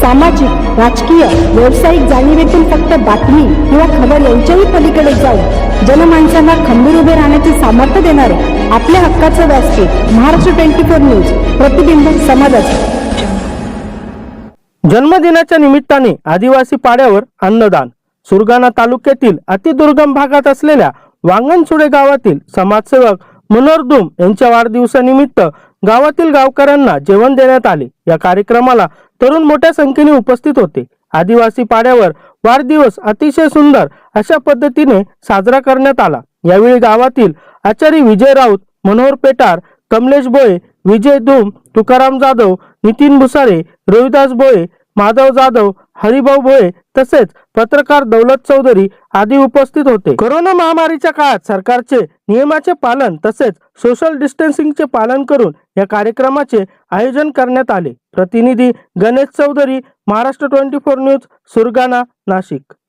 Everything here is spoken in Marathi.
सामाजिक राजकीय व्यावसायिक जाणीवेतून फक्त बातमी किंवा खबर यांच्याही पलीकडे जाऊन जनमानसांना खंबीर उभे राहण्याचे सामर्थ्य देणारे आपल्या हक्काचं व्यासपीठ महाराष्ट्र ट्वेंटी फोर न्यूज प्रतिबिंब समाजाचे. जन्मदिनाच्या निमित्ताने आदिवासी पाड्यावर अन्नदान. सुरगाणा तालुक्यातील अतिदुर्गम भागात असलेल्या वांगणसुडे गावातील समाजसेवक मनोहर धूम यांच्या वाढदिवसानिमित्त गावातील गावकऱ्यांना जेवण देण्यात आले. या कार्यक्रमाला तरुण मोठ्या संख्येने उपस्थित होते. आदिवासी पाड्यावर वाढदिवस अतिशय सुंदर अशा पद्धतीने साजरा करण्यात आला. यावेळी गावातील आचारी विजय राऊत मनोहर पेटार कमलेश बोये विजय धूम तुकाराम जाधव नितीन भुसारे रोहिदास बोये माधव जाधव हरिभाऊ भोळे तसेच पत्रकार दौलत चौधरी आदी उपस्थित होते. कोरोना महामारीच्या काळात सरकारचे नियमाचे पालन तसेच सोशल डिस्टन्सिंगचे पालन करून या कार्यक्रमाचे आयोजन करण्यात आले. प्रतिनिधी Ganesh Chaudhari Maharashtra twenty four news Surgana Nashik.